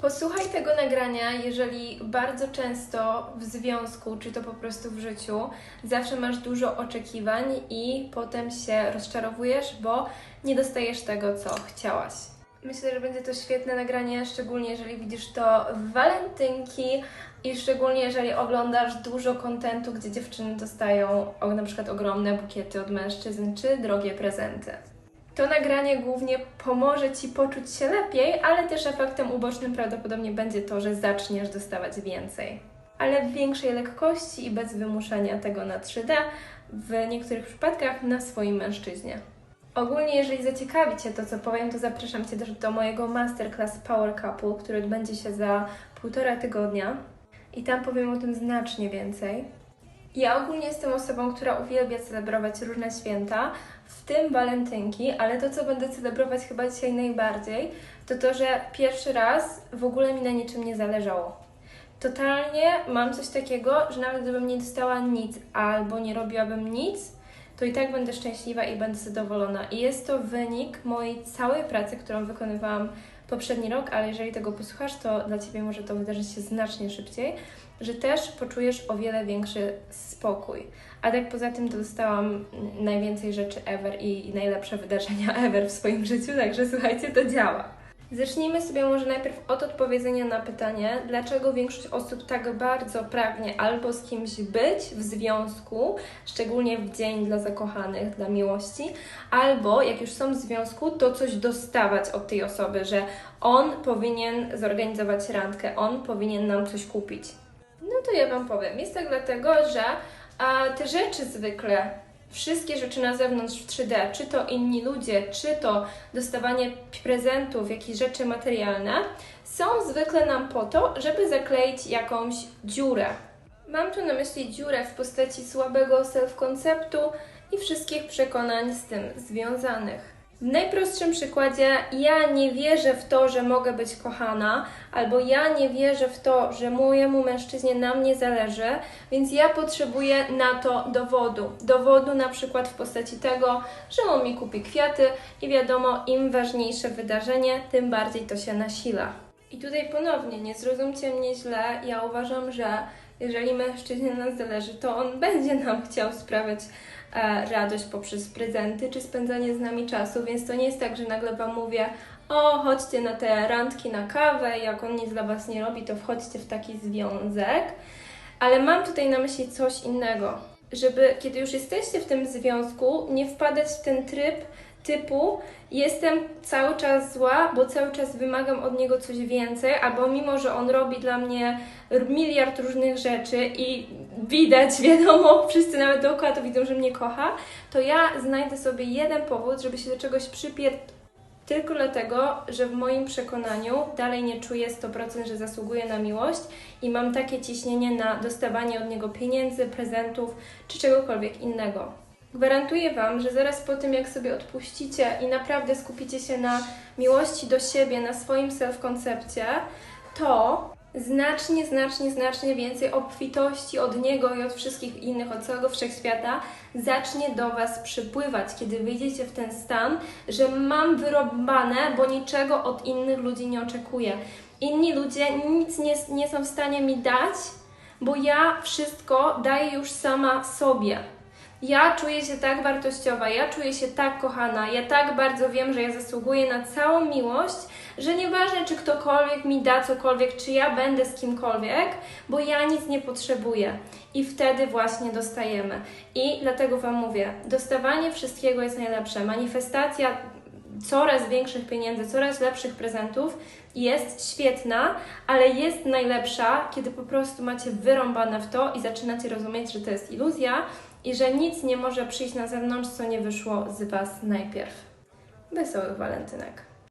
Posłuchaj tego nagrania, jeżeli bardzo często w związku, czy to po prostu w życiu, zawsze masz dużo oczekiwań i potem się rozczarowujesz, bo nie dostajesz tego, co chciałaś. Myślę, że będzie to świetne nagranie, szczególnie jeżeli widzisz to w walentynki i szczególnie jeżeli oglądasz dużo kontentu, gdzie dziewczyny dostają na przykład ogromne bukiety od mężczyzn czy drogie prezenty. To nagranie głównie pomoże Ci poczuć się lepiej, ale też efektem ubocznym prawdopodobnie będzie to, że zaczniesz dostawać więcej. Ale w większej lekkości i bez wymuszania tego na 3D, w niektórych przypadkach na swoim mężczyźnie. Ogólnie, jeżeli zaciekawi Cię to, co powiem, to zapraszam Cię też do mojego masterclass Power Couple, który odbędzie się za półtora tygodnia i tam powiem o tym znacznie więcej. Ja ogólnie jestem osobą, która uwielbia celebrować różne święta, w tym walentynki, ale to, co będę celebrować chyba dzisiaj najbardziej, to to, że pierwszy raz w ogóle mi na niczym nie zależało. Totalnie mam coś takiego, że nawet gdybym nie dostała nic albo nie robiłabym nic, to i tak będę szczęśliwa i będę zadowolona. I jest to wynik mojej całej pracy, którą wykonywałam poprzedni rok, ale jeżeli tego posłuchasz, to dla Ciebie może to wydarzyć się znacznie szybciej, że też poczujesz o wiele większy spokój. A tak poza tym dostałam najwięcej rzeczy ever i, i najlepsze wydarzenia ever w swoim życiu, także słuchajcie, to działa. Zacznijmy sobie może najpierw od odpowiedzenia na pytanie, dlaczego większość osób tak bardzo pragnie albo z kimś być w związku, szczególnie w dzień dla zakochanych, dla miłości, albo jak już są w związku, to coś dostawać od tej osoby, że on powinien zorganizować randkę, on powinien nam coś kupić. No to ja Wam powiem. Jest tak dlatego, że a, te rzeczy zwykle, wszystkie rzeczy na zewnątrz w 3D, czy to inni ludzie, czy to dostawanie prezentów, jakieś rzeczy materialne, są zwykle nam po to, żeby zakleić jakąś dziurę. Mam tu na myśli dziurę w postaci słabego self-konceptu i wszystkich przekonań z tym związanych. W najprostszym przykładzie, ja nie wierzę w to, że mogę być kochana, albo ja nie wierzę w to, że mojemu mężczyźnie na mnie zależy, więc ja potrzebuję na to dowodu. Dowodu na przykład w postaci tego, że on mi kupi kwiaty i wiadomo, im ważniejsze wydarzenie, tym bardziej to się nasila. I tutaj ponownie, nie zrozumcie mnie źle, ja uważam, że jeżeli mężczyźnie na nas zależy, to on będzie nam chciał sprawiać radość poprzez prezenty czy spędzanie z nami czasu, więc to nie jest tak, że nagle Wam mówię, o, chodźcie na te randki na kawę, jak on nic dla Was nie robi, to wchodźcie w taki związek. Ale mam tutaj na myśli coś innego, żeby kiedy już jesteście w tym związku, nie wpadać w ten tryb typu jestem cały czas zła, bo cały czas wymagam od niego coś więcej, albo mimo, że on robi dla mnie miliard różnych rzeczy i widać, wiadomo, wszyscy nawet dookoła to widzą, że mnie kocha, to ja znajdę sobie jeden powód, żeby się do czegoś przypier... Tylko dlatego, że w moim przekonaniu dalej nie czuję 100%, że zasługuję na miłość i mam takie ciśnienie na dostawanie od niego pieniędzy, prezentów czy czegokolwiek innego. Gwarantuję Wam, że zaraz po tym, jak sobie odpuścicie i naprawdę skupicie się na miłości do siebie, na swoim self-koncepcie, to znacznie, znacznie, znacznie więcej obfitości od niego i od wszystkich innych, od całego wszechświata zacznie do Was przypływać, kiedy wyjdziecie w ten stan, że mam wyrobane, bo niczego od innych ludzi nie oczekuję. Inni ludzie nic nie, nie są w stanie mi dać, bo ja wszystko daję już sama sobie. Ja czuję się tak wartościowa, ja czuję się tak kochana, ja tak bardzo wiem, że ja zasługuję na całą miłość, że nieważne, czy ktokolwiek mi da cokolwiek, czy ja będę z kimkolwiek, bo ja nic nie potrzebuję. I wtedy właśnie dostajemy. I dlatego Wam mówię, dostawanie wszystkiego jest najlepsze. Manifestacja coraz większych pieniędzy, coraz lepszych prezentów jest świetna, ale jest najlepsza, kiedy po prostu macie wyrąbane w to i zaczynacie rozumieć, że to jest iluzja i że nic nie może przyjść na zewnątrz, co nie wyszło z Was najpierw. Wesołych walentynek.